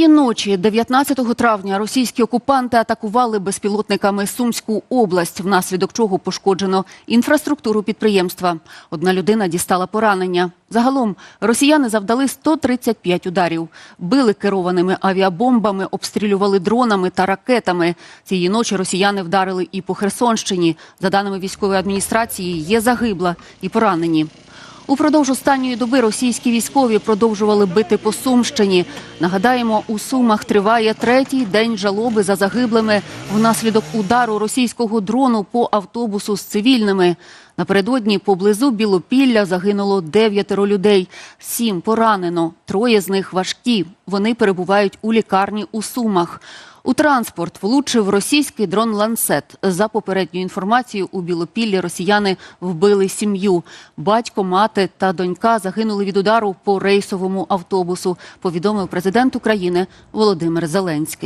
Цієї ночі, 19 травня, російські окупанти атакували безпілотниками Сумську область, внаслідок чого пошкоджено інфраструктуру підприємства. Одна людина дістала поранення. Загалом росіяни завдали 135 ударів, били керованими авіабомбами, обстрілювали дронами та ракетами. Цієї ночі росіяни вдарили і по Херсонщині. За даними військової адміністрації, є загибла і поранені. Упродовж останньої доби російські військові продовжували бити по Сумщині. Нагадаємо, у Сумах триває третій день жалоби за загиблими внаслідок удару російського дрону по автобусу з цивільними. Напередодні поблизу Білопілля загинуло дев'ятеро людей. Сім поранено. Троє з них важкі. Вони перебувають у лікарні у Сумах. У транспорт влучив російський дрон Ланцет. За попередньою інформацією, у Білопіллі росіяни вбили сім'ю. Батько, мати та донька загинули від удару по рейсовому автобусу. Повідомив президент України Володимир Зеленський.